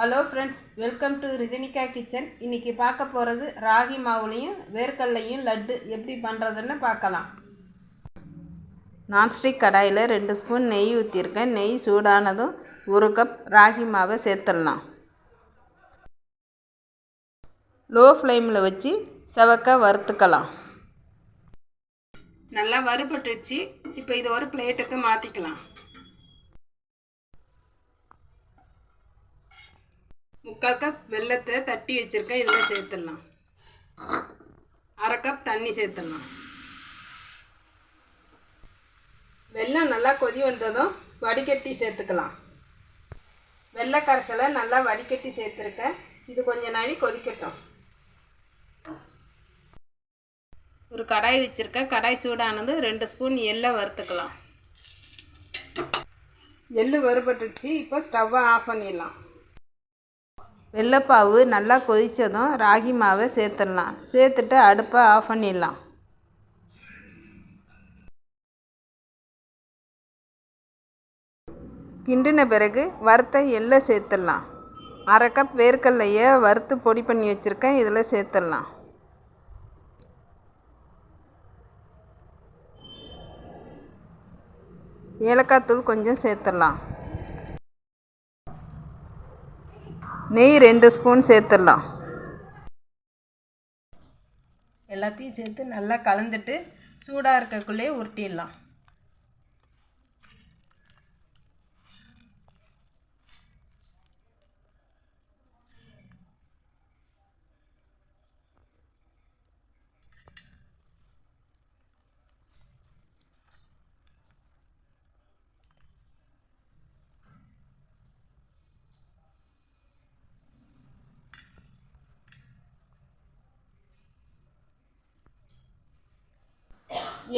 Hello friends welcome to Rithanika kitchen இன்றைக்கி பார்க்க போகிறது ராகி மாவுலையும் வேர்க்கல்லையும் லட்டு எப்படி பண்ணுறதுன்னு பார்க்கலாம். நான்ஸ்டிக் கடாயில் ரெண்டு ஸ்பூன் நெய் ஊற்றிருக்கேன் நெய் சூடானதும் ஒரு கப் ராகி மாவை சேர்த்துடலாம். லோ ஃப்ளேமில் வச்சு செவக்க வறுத்துக்கலாம். நல்லா வறுபட்டுடுச்சு. இப்போ இது ஒரு பிளேட்டுக்கு மாற்றிக்கலாம் முக்கால் கப் வெள்ளத்தை தட்டி வச்சுருக்கேன். இதில் சேர்த்துடலாம். அரை கப் தண்ணி சேர்த்துடலாம். வெள்ளம் நல்லா கொதி வந்ததும் வடிகட்டி சேர்த்துக்கலாம். வெள்ளை கரைசலை நல்லா வடிகட்டி சேர்த்துருக்கேன். இது கொஞ்ச நாளி கொதிக்கட்டும். ஒரு கடாய் வச்சுருக்கேன். கடாய் சூடானது ரெண்டு ஸ்பூன் எள்ளை வறுத்துக்கலாம். எள்ளு வறுபட்டுச்சு இப்போ ஸ்டவ்வை ஆஃப் பண்ணிடலாம். வெள்ளைப்பாவு நல்லா கொதித்ததும் ராகி மாவை சேர்த்துடலாம். சேர்த்துட்டு அடுப்பை ஆஃப் பண்ணிடலாம். கிண்டின பிறகு வறுத்த எள்ளை சேர்த்துடலாம். அரை கப் வேர்க்கடலையை வறுத்து பொடி பண்ணி வச்சுருக்கேன். இதில் சேர்த்துடலாம். ஏலக்காய் தூள் கொஞ்சம் சேர்த்துடலாம். நெய் ரெண்டு ஸ்பூன் சேர்த்துடலாம். எல்லாத்தையும் சேர்த்து நல்லா கலந்துட்டு சூடாக இருக்கக்குள்ளேயே உருட்டிடலாம்.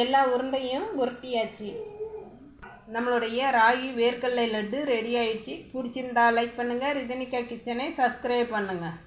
எல்லா உருண்டையும் உருட்டியாச்சு. நம்மளுடைய ராகி வேர்க்கடலை லட்டு ரெடி ஆயிடுச்சு. பிடிச்சிருந்தா லைக் பண்ணுங்கள் ரிதனிகா கிச்சனை சப்ஸ்கிரைப் பண்ணுங்கள்